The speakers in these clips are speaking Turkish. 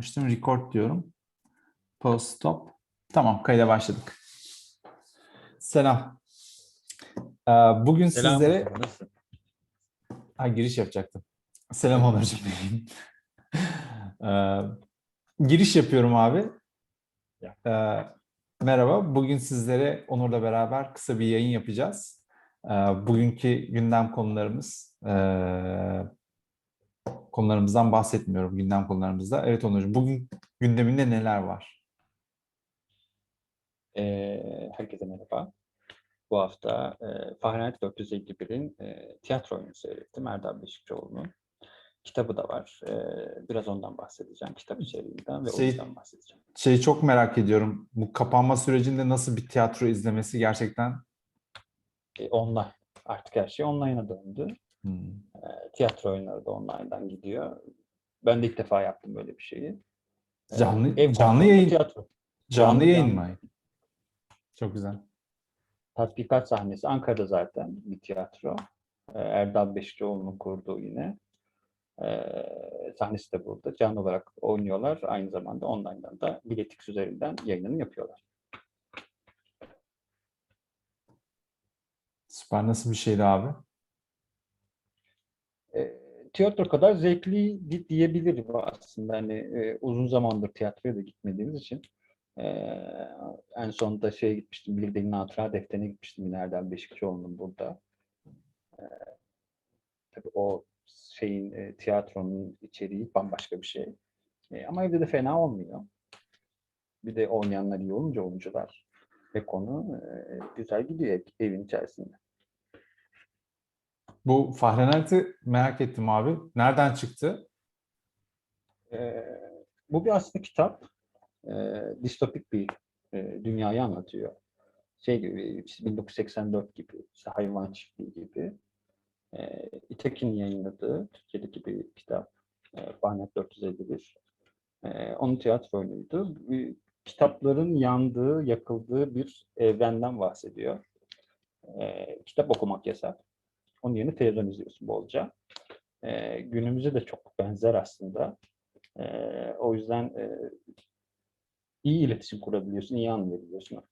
yapmıştım? Record diyorum. Post stop. Tamam kayda başladık. Selam. Ee, Bugün Selam. sizlere ha, giriş yapacaktım. Selam Onurcuğum. Ee, giriş yapıyorum abi. Ee, merhaba. Bugün sizlere Onur'la beraber kısa bir yayın yapacağız. Ee, bugünkü gündem konularımız ee, konularımızdan bahsetmiyorum gündem konularımızda. Evet Onurcuğum bugün gündeminde neler var? Ee, herkese merhaba. Bu hafta e, Fahrenheit 451'in e, tiyatro oyunu seyrettim. Erdal Beşikçioğlu'nun. Kitabı da var. E, biraz ondan bahsedeceğim. Kitap içeriğinden ve Şey- oyundan bahsedeceğim. Şeyi çok merak ediyorum. Bu kapanma sürecinde nasıl bir tiyatro izlemesi gerçekten E, online. Artık her şey online'a döndü. Hmm, E, tiyatro oyunları da online'dan gidiyor. Ben de ilk defa yaptım böyle bir şeyi. E, Canlı- ev canlı yayın- Tiyatro. canlı Canlı, yayın mı? Çok güzel. tatbikat sahnesi Ankara'da zaten bir tiyatro. Erdal Beşikçioğlu'nun kurduğu yine. Sahnesi de burada. Canlı olarak oynuyorlar. Aynı zamanda online'dan da biletix üzerinden yayınını yapıyorlar. Süper. Nasıl bir şeydi abi? Tiyatro kadar zevkli di- diyebilirim aslında. Hani e, uzun zamandır tiyatroya da gitmediğimiz için e, en sonunda şeye gitmiştim. Bir Deli Hatıra Defteri'ne gitmiştim yine Erdal Beşikçioğlu'nun burada. E, tabii o şeyin e, tiyatronun içeriği bambaşka bir şey. E, ama evde de fena olmuyor. Bir de oynayanlar iyi olunca oyuncular ve konu e, güzel gidiyor ev- evin içerisinde. Bu Fahrenheit'i merak ettim abi. Nereden çıktı? Ee, bu bir aslında kitap. Ee, distopik bir e, dünyayı anlatıyor. Şey gibi, işte 1984 gibi, işte hayvan çiftliği gibi. Ee, İtekin yayınladığı Türkiye'deki bir kitap. E, Fahrenheit 451. Ee, onun tiyatro oyunuydu. Bir, kitapların yandığı, yakıldığı bir evrenden bahsediyor. Ee, kitap okumak yasak. Onun yerine televizyon izliyorsun bolca. Ee, günümüze de çok benzer aslında. Ee, o yüzden e, iyi iletişim kurabiliyorsun, iyi anlayabiliyorsun.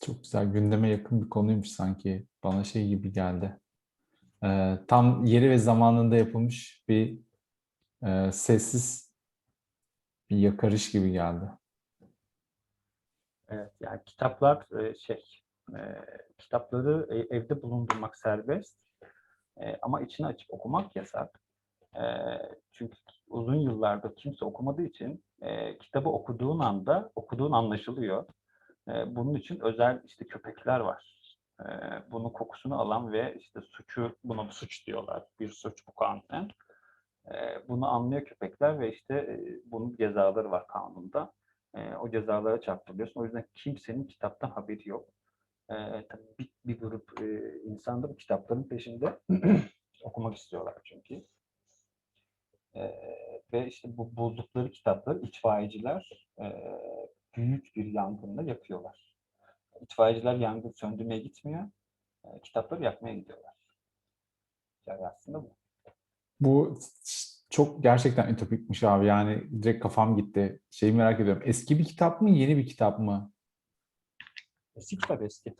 Çok güzel. Gündeme yakın bir konuymuş sanki. Bana şey gibi geldi. Ee, tam yeri ve zamanında yapılmış bir e, sessiz bir yakarış gibi geldi. Evet, yani kitaplar e, şey, e, kitapları evde bulundurmak serbest E, ama içini açıp okumak yasak. E, çünkü uzun yıllardır kimse okumadığı için e, kitabı okuduğun anda okuduğun anlaşılıyor. E, bunun için özel işte köpekler var. E, bunun kokusunu alan ve işte suçu, buna suç diyorlar. Bir suç bu kanunen. E, bunu anlıyor köpekler ve işte e, bunun cezaları var kanunda. E, o cezalara çarptırılıyorsun. O yüzden kimsenin kitaptan haberi yok. E, tabii bir, bir grup e, insan da bu kitapların peşinde okumak istiyorlar çünkü. E, ve işte bu buldukları kitapları itfaiyeciler e, büyük bir yangınla yakıyorlar. İtfaiyeciler yangın söndürmeye gitmiyor, e, kitapları yakmaya gidiyorlar. Yani aslında bu. Bu çok gerçekten ütopikmiş abi. Yani direkt kafam gitti. Şeyi merak ediyorum. Eski bir kitap mı, yeni bir kitap mı? Eski kitap eski.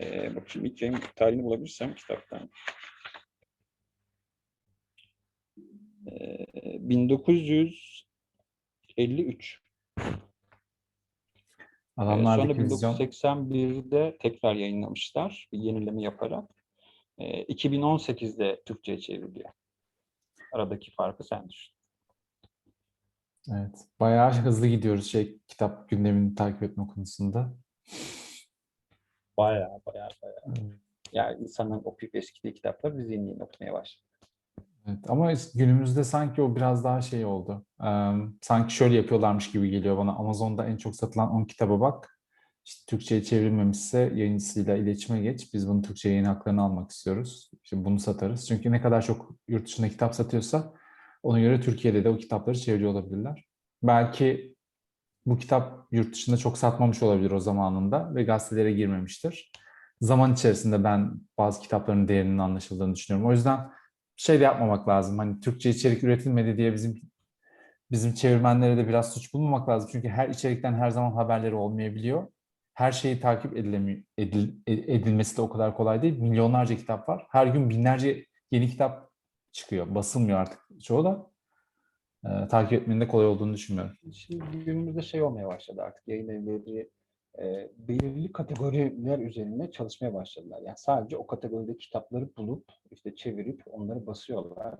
Ee, bakayım ilk yayın tarihini bulabilirsem kitaptan. Ee, 1953. Ee, Adamlar sonra da vizyon. 1981'de tekrar yayınlamışlar. Bir yenileme yaparak. Ee, 2018'de Türkçe'ye çevriliyor. Aradaki farkı sen düşün. Evet. Bayağı hızlı gidiyoruz şey kitap gündemini takip etme konusunda. Bayağı bayağı bayağı. Yani insanların okuyup eskidiği kitaplar biz yeni yeni okumaya başladık. Evet, ama günümüzde sanki o biraz daha şey oldu. Eee, sanki şöyle yapıyorlarmış gibi geliyor bana. Amazon'da en çok satılan 10 kitaba bak. İşte Türkçe'ye çevrilmemişse yayıncısıyla iletişime geç. Biz bunun Türkçe yayın haklarını almak istiyoruz. İşte bunu satarız. Çünkü ne kadar çok yurt dışında kitap satıyorsa ona göre Türkiye'de de o kitapları çeviriyor olabilirler. Belki bu kitap yurt dışında çok satmamış olabilir o zamanında ve gazetelere girmemiştir. Zaman içerisinde ben bazı kitapların değerinin anlaşıldığını düşünüyorum. O yüzden şey de yapmamak lazım. Hani Türkçe içerik üretilmedi diye bizim bizim çevirmenlere de biraz suç bulmamak lazım. Çünkü her içerikten her zaman haberleri olmayabiliyor. Her şeyi takip edilemi, edil, edilmesi de o kadar kolay değil. Milyonlarca kitap var. Her gün binlerce yeni kitap çıkıyor. Basılmıyor artık çoğu da. Ee, takip etmenin de kolay olduğunu düşünmüyorum. Şimdi günümüzde şey olmaya başladı artık yayın evleri e, belirli kategoriler üzerine çalışmaya başladılar. Yani sadece o kategoride kitapları bulup işte çevirip onları basıyorlar.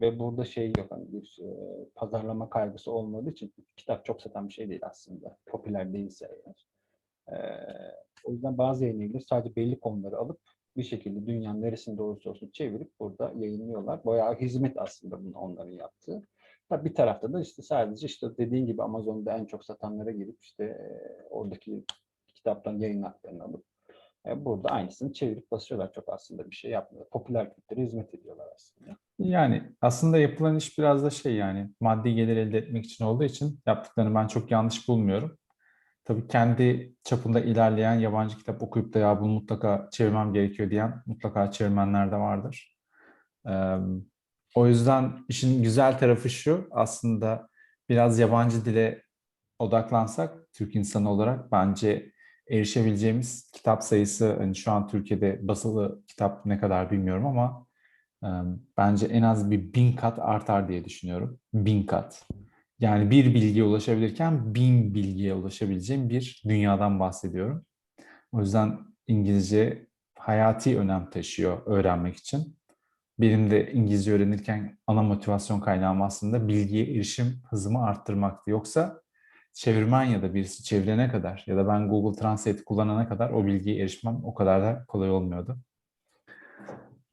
Ve burada şey yok hani bir e, pazarlama kaygısı olmadığı için kitap çok satan bir şey değil aslında. Popüler değilse eğer. E, o yüzden bazı yayın evleri sadece belli konuları alıp bir şekilde dünyanın neresinde olursa olsun çevirip burada yayınlıyorlar. Bayağı hizmet aslında bunu onların yaptığı. Bir tarafta da işte sadece işte dediğin gibi Amazon'da en çok satanlara girip işte e, oradaki kitaptan yayın haklarını alıp e, burada aynısını çevirip basıyorlar. Çok aslında bir şey yapmıyor. Popüler kültüre hizmet ediyorlar aslında. Yani aslında yapılan iş biraz da şey yani maddi gelir elde etmek için olduğu için yaptıklarını ben çok yanlış bulmuyorum. Tabii kendi çapında ilerleyen yabancı kitap okuyup da ya bunu mutlaka çevirmem gerekiyor diyen mutlaka çevirmenler de vardır. O yüzden işin güzel tarafı şu aslında biraz yabancı dile odaklansak Türk insanı olarak bence erişebileceğimiz kitap sayısı hani şu an Türkiye'de basılı kitap ne kadar bilmiyorum ama e, bence en az bir bin kat artar diye düşünüyorum. Bin kat. Yani bir bilgiye ulaşabilirken bin bilgiye ulaşabileceğim bir dünyadan bahsediyorum. O yüzden İngilizce hayati önem taşıyor öğrenmek için. Benim de İngilizce öğrenirken ana motivasyon kaynağım aslında bilgiye erişim hızımı arttırmaktı. Yoksa çevirmen ya da birisi çevirene kadar ya da ben Google Translate kullanana kadar o bilgiye erişmem o kadar da kolay olmuyordu.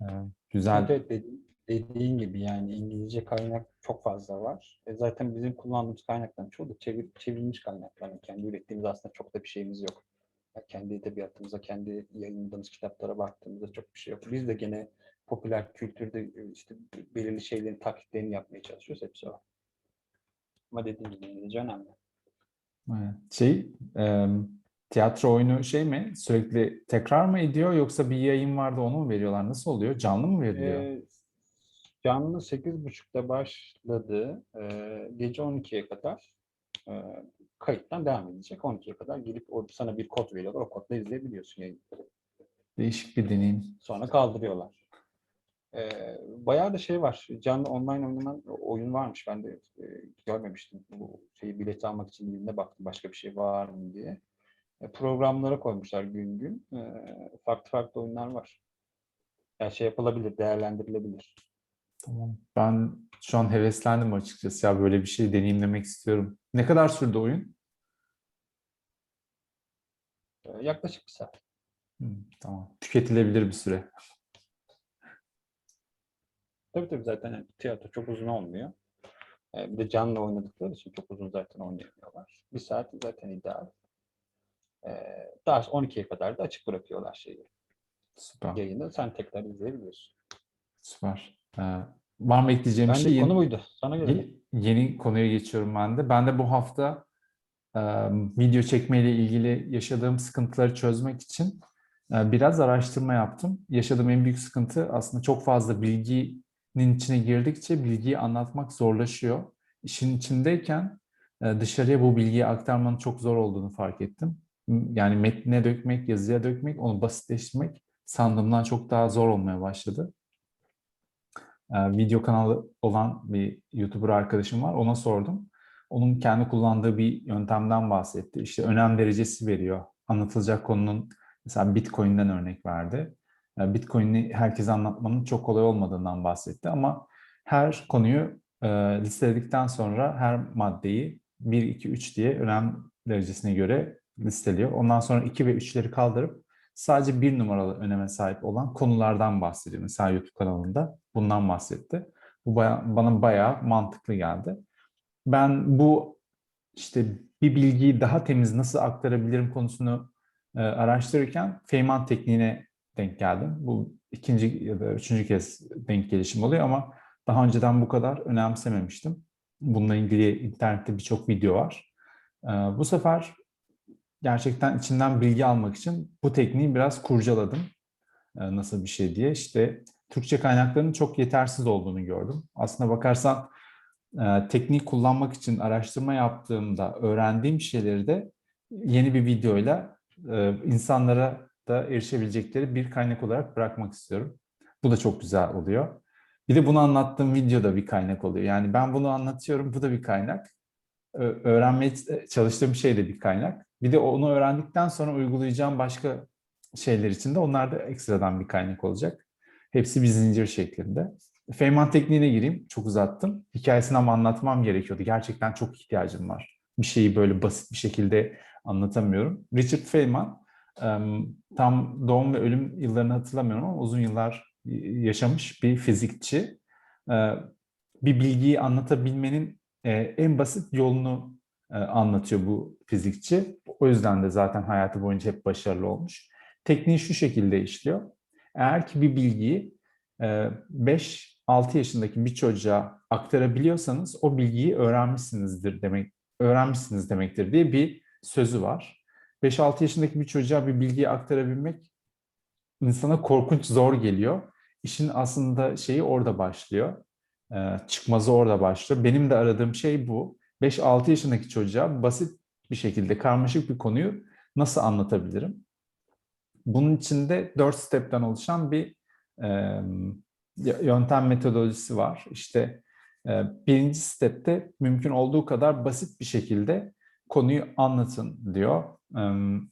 Ee, güzel. Evet, dedi- dediğin gibi yani İngilizce kaynak çok fazla var. E zaten bizim kullandığımız kaynakların çoğu da çevir, çevrilmiş kaynaklar. Yani kendi ürettiğimiz aslında çok da bir şeyimiz yok. Yani kendi edebiyatımıza, kendi yayınladığımız kitaplara baktığımızda çok bir şey yok. Biz de gene popüler kültürde e, işte belirli şeylerin taklitlerini yapmaya çalışıyoruz. Hepsi o. Ama dediğim gibi İngilizce önemli. Şey, e, tiyatro oyunu şey mi? Sürekli tekrar mı ediyor yoksa bir yayın vardı onu mu veriyorlar? Nasıl oluyor? Canlı mı veriliyor? Ee, canlı 8.30'da başladı. Ee, gece 12'ye kadar e, kayıttan devam edecek. 12'ye kadar gelip o, sana bir kod veriyorlar. O kodla izleyebiliyorsun yayını. Değişik bir deneyim. Sonra kaldırıyorlar. Ee, bayağı da şey var. Canlı online oynanan oyun varmış. Ben de e, görmemiştim. Bu şeyi bilet almak için birine baktım. Başka bir şey var mı diye. E, programlara koymuşlar gün gün. E, farklı farklı oyunlar var. Yani şey yapılabilir, değerlendirilebilir. Tamam. Ben şu an heveslendim açıkçası. Ya böyle bir şey deneyimlemek istiyorum. Ne kadar sürdü oyun? E, yaklaşık bir saat. Hmm, tamam. Tüketilebilir bir süre. Tabii tabii zaten yani tiyatro çok uzun olmuyor. E, bir de canlı oynadıkları için çok uzun zaten oynayamıyorlar. Bir saat zaten ideal. E, daha 12'ye kadar da açık bırakıyorlar şeyi. Süper. Yayını sen tekrar izleyebiliyorsun. Süper. Ee, var mı ekleyeceğim Ben şey? Yeni- konu buydu. Sana göre. Ye- Yeni konuya geçiyorum ben de. Ben de bu hafta e, video çekmeyle ilgili yaşadığım sıkıntıları çözmek için e, biraz araştırma yaptım. Yaşadığım en büyük sıkıntı aslında çok fazla bilginin içine girdikçe bilgiyi anlatmak zorlaşıyor. İşin içindeyken e, dışarıya bu bilgiyi aktarmanın çok zor olduğunu fark ettim. Yani metnine dökmek, yazıya dökmek, onu basitleştirmek sandığımdan çok daha zor olmaya başladı e, video kanalı olan bir YouTuber arkadaşım var. Ona sordum. Onun kendi kullandığı bir yöntemden bahsetti. İşte önem derecesi veriyor. Anlatılacak konunun mesela Bitcoin'den örnek verdi. E, Bitcoin'i herkese anlatmanın çok kolay olmadığından bahsetti ama her konuyu e, listeledikten sonra her maddeyi 1, 2, 3 diye önem derecesine göre listeliyor. Ondan sonra 2 ve 3'leri kaldırıp sadece bir numaralı öneme sahip olan konulardan bahsediyor. Mesela YouTube kanalında bundan bahsetti. Bu bana bayağı mantıklı geldi. Ben bu işte bir bilgiyi daha temiz nasıl aktarabilirim konusunu e, araştırırken Feynman tekniğine denk geldim. Bu ikinci ya da üçüncü kez denk gelişim oluyor ama daha önceden bu kadar önemsememiştim. Bununla ilgili internette birçok video var. E, bu sefer gerçekten içinden bilgi almak için bu tekniği biraz kurcaladım. E, Nasıl bir şey diye. İşte Türkçe kaynaklarının çok yetersiz olduğunu gördüm. Aslına bakarsan e, tekniği kullanmak için araştırma yaptığımda öğrendiğim şeyleri de yeni bir videoyla e, insanlara da erişebilecekleri bir kaynak olarak bırakmak istiyorum. Bu da çok güzel oluyor. Bir de bunu anlattığım video da bir kaynak oluyor. Yani ben bunu anlatıyorum, bu da bir kaynak. Öğrenmeye çalıştığım şey de bir kaynak. Bir de onu öğrendikten sonra uygulayacağım başka şeyler için de onlar da ekstradan bir kaynak olacak. Hepsi bir zincir şeklinde. Feynman tekniğine gireyim. Çok uzattım. Hikayesini ama anlatmam gerekiyordu. Gerçekten çok ihtiyacım var. Bir şeyi böyle basit bir şekilde anlatamıyorum. Richard Feynman tam doğum ve ölüm yıllarını hatırlamıyorum ama uzun yıllar yaşamış bir fizikçi. Bir bilgiyi anlatabilmenin e, en basit yolunu e, anlatıyor bu fizikçi. O yüzden de zaten hayatı boyunca hep başarılı olmuş. Tekniği şu şekilde işliyor. Eğer ki bir bilgiyi 5-6 yaşındaki bir çocuğa aktarabiliyorsanız o bilgiyi öğrenmişsinizdir demek öğrenmişsiniz demektir diye bir sözü var. 5-6 yaşındaki bir çocuğa bir bilgiyi aktarabilmek insana korkunç zor geliyor. İşin aslında şeyi orada başlıyor. Ee, çıkmazı orada başlıyor. Benim de aradığım şey bu. 5-6 yaşındaki çocuğa basit bir şekilde karmaşık bir konuyu nasıl anlatabilirim? Bunun içinde 4 stepten oluşan bir yöntem metodolojisi var. İşte birinci stepte mümkün olduğu kadar basit bir şekilde konuyu anlatın diyor.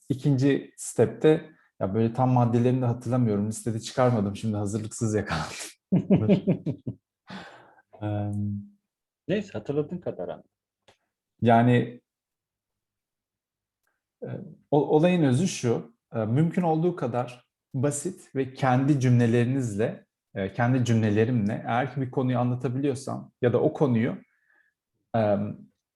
İkinci stepte ya böyle tam maddelerini de hatırlamıyorum. Listede çıkarmadım. Şimdi hazırlıksız yakalandım. E, Neyse hatırladığın kadar anlat. yani e, olayın özü şu. e, Mümkün olduğu kadar basit ve kendi cümlelerinizle, e, kendi cümlelerimle eğer ki bir konuyu anlatabiliyorsam ya da o konuyu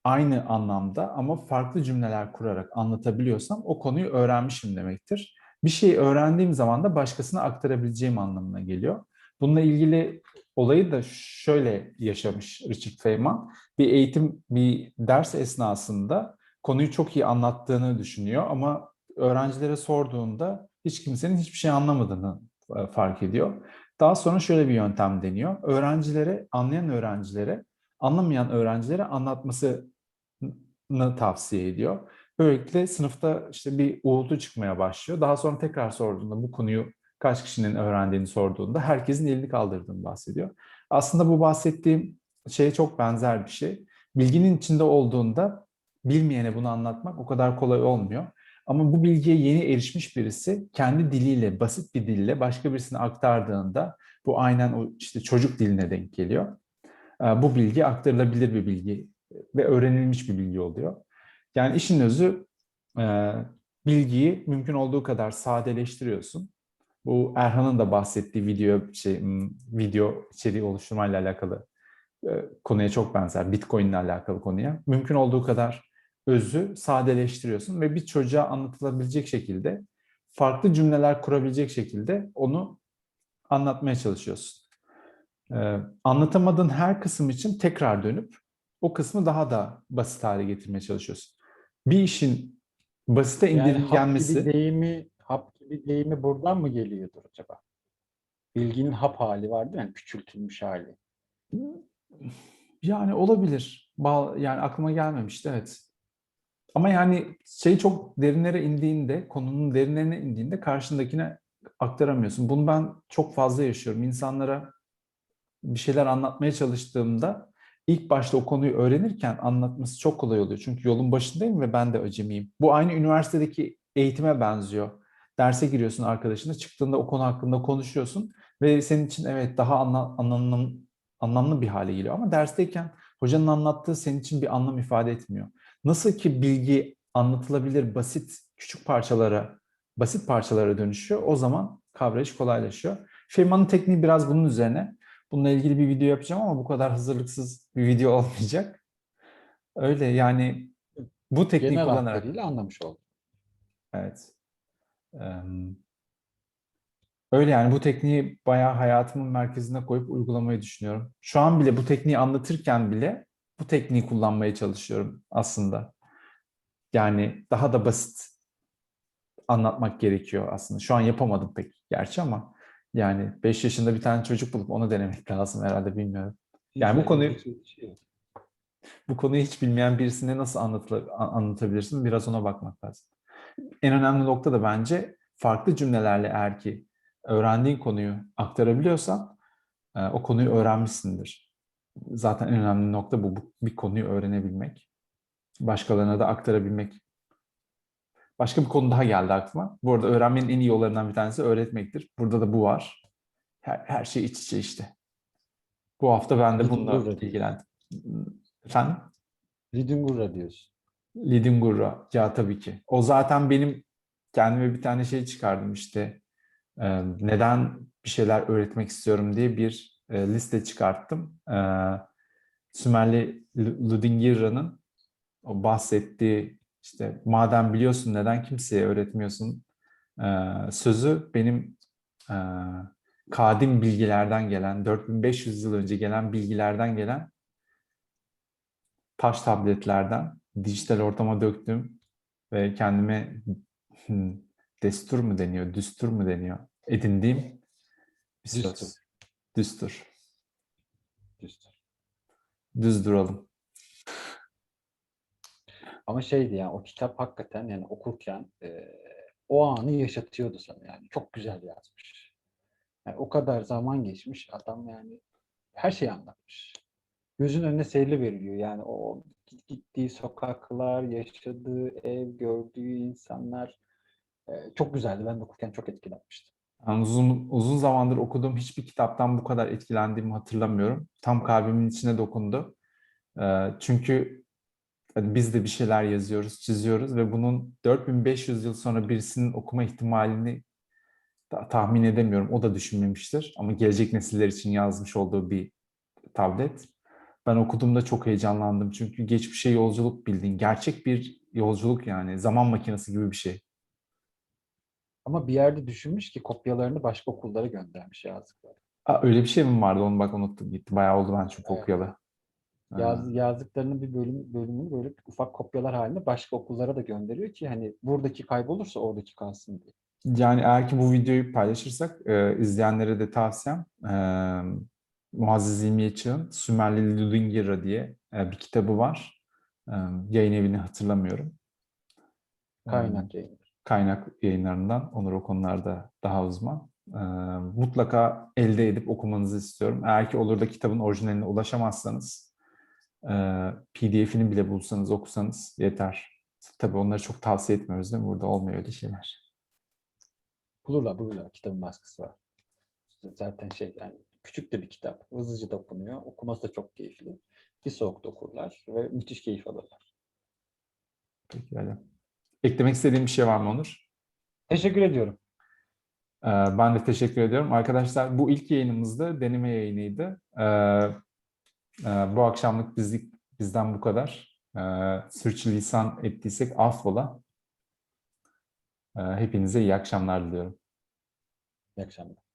aynı anlamda ama farklı cümleler kurarak anlatabiliyorsam o konuyu öğrenmişim demektir. Bir şeyi öğrendiğim zaman da başkasına aktarabileceğim anlamına geliyor. Bununla ilgili olayı da şöyle yaşamış Richard Feynman. Bir eğitim, bir ders esnasında konuyu çok iyi anlattığını düşünüyor ama öğrencilere sorduğunda hiç kimsenin hiçbir şey anlamadığını e, fark ediyor. Daha sonra şöyle bir yöntem deniyor. Öğrencilere, anlayan öğrencilere, anlamayan öğrencilere anlatmasını tavsiye ediyor. Böylelikle sınıfta işte bir uğultu çıkmaya başlıyor. Daha sonra tekrar sorduğunda bu konuyu kaç kişinin öğrendiğini sorduğunda herkesin elini kaldırdığını bahsediyor. Aslında bu bahsettiğim şeye çok benzer bir şey. Bilginin içinde olduğunda bilmeyene bunu anlatmak o kadar kolay olmuyor. Ama bu bilgiye yeni erişmiş birisi kendi diliyle, basit bir dille başka birisine aktardığında bu aynen o işte çocuk diline denk geliyor. Bu bilgi aktarılabilir bir bilgi ve öğrenilmiş bir bilgi oluyor. Yani işin özü e, bilgiyi mümkün olduğu kadar sadeleştiriyorsun. Bu Erhan'ın da bahsettiği video şey video içeriği oluşturmayla alakalı e, konuya çok benzer. Bitcoin ile alakalı konuya. Mümkün olduğu kadar özü sadeleştiriyorsun ve bir çocuğa anlatılabilecek şekilde farklı cümleler kurabilecek şekilde onu anlatmaya çalışıyorsun. Ee, anlatamadığın her kısım için tekrar dönüp o kısmı daha da basit hale getirmeye çalışıyorsun. Bir işin basite Yani hap indirgenmesi gibi deyimi, hap gibi deyimi buradan mı geliyordur acaba? Bilginin hap hali vardı yani küçültülmüş hali. yani olabilir. Yani aklıma gelmemişti evet. Ama yani şey çok derinlere indiğinde, konunun derinlerine indiğinde karşındakine aktaramıyorsun. Bunu ben çok fazla yaşıyorum. İnsanlara bir şeyler anlatmaya çalıştığımda ilk başta o konuyu öğrenirken anlatması çok kolay oluyor. Çünkü yolun başındayım ve ben de acemiyim. Bu aynı üniversitedeki eğitime benziyor. Derse giriyorsun arkadaşına, çıktığında o konu hakkında konuşuyorsun ve senin için evet daha anla- anlamlı, anlamlı bir hale geliyor. Ama dersteyken hocanın anlattığı senin için bir anlam ifade etmiyor. Nasıl ki bilgi anlatılabilir basit küçük parçalara, basit parçalara dönüşüyor, o zaman kavrayış kolaylaşıyor. Feynman'ın tekniği biraz bunun üzerine. Bununla ilgili bir video yapacağım ama bu kadar hazırlıksız bir video olmayacak. Öyle yani bu tekniği Genel kullanarak. hatlarıyla anlamış oldum. Evet. Öyle yani bu tekniği bayağı hayatımın merkezine koyup uygulamayı düşünüyorum. Şu an bile bu tekniği anlatırken bile bu tekniği kullanmaya çalışıyorum aslında. Yani daha da basit anlatmak gerekiyor aslında. Şu an yapamadım pek gerçi ama Yani 5 yaşında bir tane çocuk bulup onu denemek lazım herhalde bilmiyorum. Yani bu konuyu- şey. Bu konuyu hiç bilmeyen birisine nasıl anlatılır, anlatabilirsin? Biraz ona bakmak lazım. En önemli nokta da bence farklı cümlelerle eğer ki öğrendiğin konuyu aktarabiliyorsan e, o konuyu öğrenmişsindir. Zaten en önemli nokta bu bir konuyu öğrenebilmek. Başkalarına da aktarabilmek. Başka bir konu daha geldi aklıma. Bu arada öğrenmenin en iyi yollarından bir tanesi öğretmektir. Burada da bu var. Her, her şey iç içe işte. Bu hafta ben de bununla burada. ilgilendim. Efendim? Lidungur'a diyorsun. Lidingura. Ya tabii ki. O zaten benim kendime bir tane şey çıkardım işte. Neden bir şeyler öğretmek istiyorum diye bir liste çıkarttım. Sümerli Lu- Ludingira'nın o bahsettiği işte madem biliyorsun neden kimseye öğretmiyorsun e, sözü benim e, kadim bilgilerden gelen 4500 yıl önce gelen bilgilerden gelen taş tabletlerden dijital ortama döktüm ve kendime hmm, destur mu deniyor, düstur mu deniyor edindiğim bir söz. Düstur. Düstur. Düz duralım. Ama şeydi yani o kitap hakikaten yani okurken e, o anı yaşatıyordu sana yani. Çok güzel yazmış. Yani o kadar zaman geçmiş adam yani her şeyi anlatmış. Gözün önüne seyirli veriliyor yani o gittiği sokaklar, yaşadığı ev, gördüğü insanlar e, çok güzeldi. Ben de okurken çok etkilenmiştim. Yani uzun, uzun zamandır okuduğum hiçbir kitaptan bu kadar etkilendiğimi hatırlamıyorum. Tam kalbimin içine dokundu. Çünkü hani biz de bir şeyler yazıyoruz, çiziyoruz ve bunun 4500 yıl sonra birisinin okuma ihtimalini ta- tahmin edemiyorum. O da düşünmemiştir. Ama gelecek nesiller için yazmış olduğu bir tablet. Ben okuduğumda çok heyecanlandım. Çünkü geçmişe yolculuk bildin. Gerçek bir yolculuk yani. Zaman makinesi gibi bir şey. Ama bir yerde düşünmüş ki kopyalarını başka okullara göndermiş yazdıkları. Aa, öyle bir şey mi vardı? Onu bak unuttum gitti. Bayağı oldu ben çok Evet. okuyalı. Yaz, yazdıklarının bir bölüm bölümünü böyle ufak kopyalar halinde başka okullara da gönderiyor ki hani buradaki kaybolursa oradaki kalsın diye. Yani eğer ki bu videoyu paylaşırsak e, izleyenlere de tavsiyem e, Muazzez İlmiye Çığ'ın Sümerli Ludingira diye e, bir kitabı var. E, yayın evini hatırlamıyorum. E, Kaynak yayını. kaynak yayınlarından. Onur o konularda daha uzman. E, mutlaka elde edip okumanızı istiyorum. Eğer ki olur da kitabın orijinaline ulaşamazsanız PDF'ini bile bulsanız okusanız yeter. Tabii onları çok tavsiye etmiyoruz değil mi? Burada olmuyor öyle şeyler. Bulurlar bulurlar kitabın baskısı var. Zaten şey yani küçük de bir kitap. Hızlıca da okunuyor. Okuması da çok keyifli. Bir soğukta okurlar ve müthiş keyif alırlar. Peki öyle. Eklemek istediğim bir şey var mı Onur? Teşekkür ediyorum. Ben de teşekkür ediyorum. Arkadaşlar bu ilk yayınımızda deneme yayınıydı. Ee, Bu akşamlık bizlik, bizden bu kadar. Ee, Sürçülisan ettiysek affola. Ee, Hepinize iyi akşamlar diliyorum. İyi akşamlar.